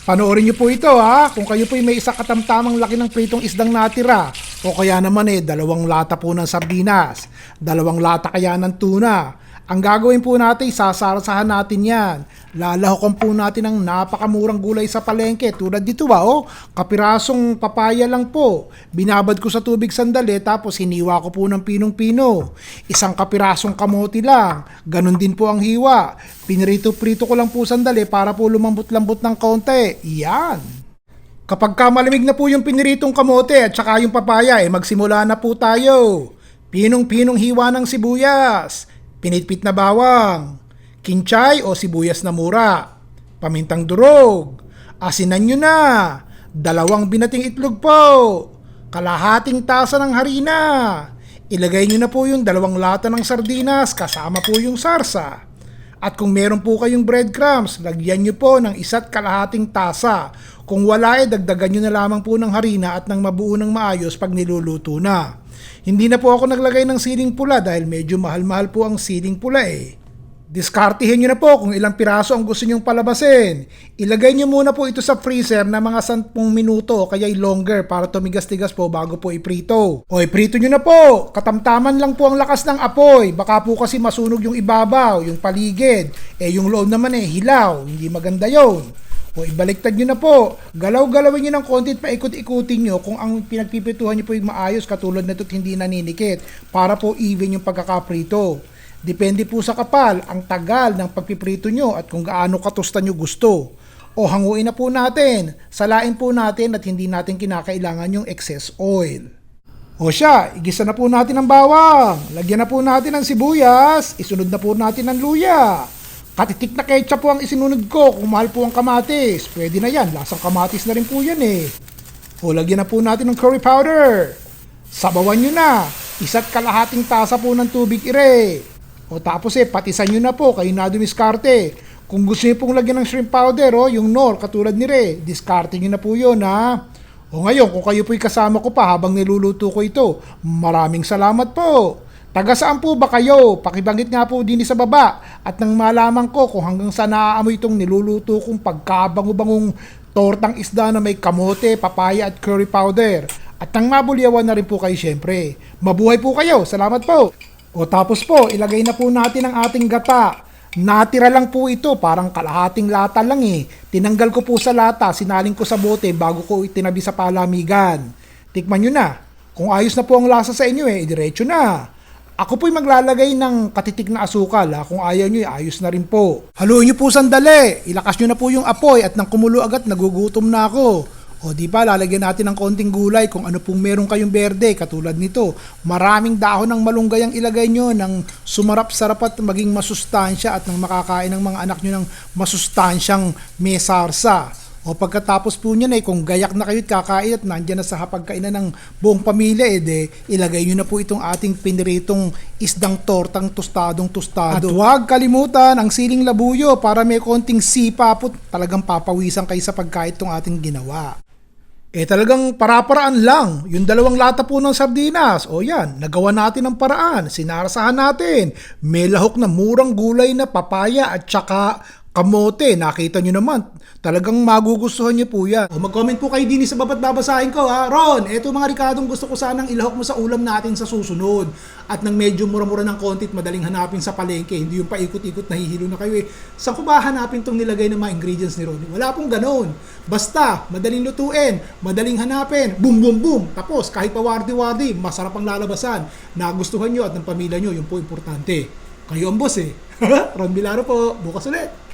Panoorin niyo po ito ha, kung kayo po may isa katamtamang laki ng pritong isdang natira, o kaya naman eh, dalawang lata po ng sardinas, dalawang lata kaya ng tuna. Ang gagawin po natin, sasarasahan natin yan. Lalahokan po natin ng napakamurang gulay sa palengke. Tulad dito ba, oh, kapirasong papaya lang po. Binabad ko sa tubig sandali, tapos hiniwa ko po ng pinong-pino. Isang kapirasong kamote lang. Ganon din po ang hiwa. Pinrito-prito ko lang po sandali para po lumambot-lambot ng konti. Yan. Kapag ka malamig na po yung piniritong kamote at saka yung papaya, eh magsimula na po tayo. Pinong-pinong hiwa ng sibuyas, pinitpit na bawang, kinchay o sibuyas na mura, pamintang durog, asinan nyo na, dalawang binating itlog po, kalahating tasa ng harina, ilagay nyo na po yung dalawang lata ng sardinas kasama po yung sarsa. At kung meron po kayong breadcrumbs, lagyan nyo po ng isa't kalahating tasa. Kung wala eh, dagdagan nyo na lamang po ng harina at ng mabuo ng maayos pag niluluto na. Hindi na po ako naglagay ng siling pula dahil medyo mahal-mahal po ang siling pula eh. Diskartihin nyo na po kung ilang piraso ang gusto nyong palabasin. Ilagay nyo muna po ito sa freezer na mga 10 minuto o kaya longer para tumigas-tigas po bago po iprito. O iprito nyo na po. Katamtaman lang po ang lakas ng apoy. Baka po kasi masunog yung ibabaw, yung paligid. Eh yung loob naman eh hilaw. Hindi maganda yon. O ibaliktad nyo na po. Galaw-galawin nyo ng konti at paikot-ikutin nyo kung ang pinagpipituhan nyo po yung maayos katulad na ito't hindi naninikit para po even yung pagkakaprito. Depende po sa kapal, ang tagal ng pagpiprito nyo at kung gaano katusta nyo gusto. O hanguin na po natin, salain po natin at hindi natin kinakailangan yung excess oil. O siya, igisa na po natin ang bawang. Lagyan na po natin ng sibuyas. Isunod na po natin ang luya. Katitik na ketchup po ang isinunod ko kung mahal po ang kamatis. Pwede na yan, lasang kamatis na rin po yan eh. O lagyan na po natin ng curry powder. Sabawan nyo na. Isa't kalahating tasa po ng tubig ire. O tapos eh, patisan nyo na po, kayo na dumiskarte. Kung gusto nyo pong lagyan ng shrimp powder, oh, yung nor, katulad ni Re, diskarte nyo na po yun, ha? O ngayon, kung kayo po'y kasama ko pa habang niluluto ko ito, maraming salamat po. Taga saan po ba kayo? Pakibanggit nga po din sa baba at nang malaman ko kung hanggang saan naaamoy itong niluluto kong pagkabango-bangong tortang isda na may kamote, papaya at curry powder. At nang mabulyawan na rin po kayo syempre. Mabuhay po kayo. Salamat po. O tapos po, ilagay na po natin ang ating gata. Natira lang po ito, parang kalahating lata lang eh. Tinanggal ko po sa lata, sinaling ko sa bote bago ko itinabi sa palamigan. Tikman nyo na. Kung ayos na po ang lasa sa inyo eh, diretso na. Ako po'y maglalagay ng katitik na asukal ha. Kung ayaw nyo, ayos na rin po. Haluin nyo po sandali. Ilakas nyo na po yung apoy at nang kumulo agad, nagugutom na ako. O di ba, lalagyan natin ng konting gulay kung ano pong meron kayong berde katulad nito. Maraming dahon ng malunggay ang ilagay nyo ng sumarap-sarap at maging masustansya at nang makakain ng mga anak nyo ng masustansyang mesarsa. O pagkatapos po nyo na eh, kung gayak na kayo at kakain at nandyan na sa hapagkainan ng buong pamilya, eh de, ilagay nyo na po itong ating piniritong isdang tortang tostadong tostado. At huwag kalimutan ang siling labuyo para may konting sipa po talagang papawisan kayo sa pagkain itong ating ginawa. Eh talagang para-paraan lang. Yung dalawang lata po ng sardinas. O yan, nagawa natin ang paraan. Sinarasahan natin. May lahok na murang gulay na papaya at saka kamote. Nakita nyo naman. Talagang magugustuhan nyo po yan. O mag-comment po kayo din sa babat babasahin ko ha. Ron, eto mga rikadong gusto ko sanang ilahok mo sa ulam natin sa susunod. At nang medyo mura-mura ng konti at madaling hanapin sa palengke. Hindi yung paikot-ikot nahihilo na kayo eh. Saan ko ba hanapin tong nilagay ng mga ingredients ni Ron? Wala pong ganon. Basta, madaling lutuin, madaling hanapin, boom, boom, boom. Tapos, kahit pa wardi-wardi, masarap ang lalabasan. Nagustuhan nyo at ng pamilya nyo, yun po importante. Kayo ang boss eh. Ron Bilaro po, bukas ulit.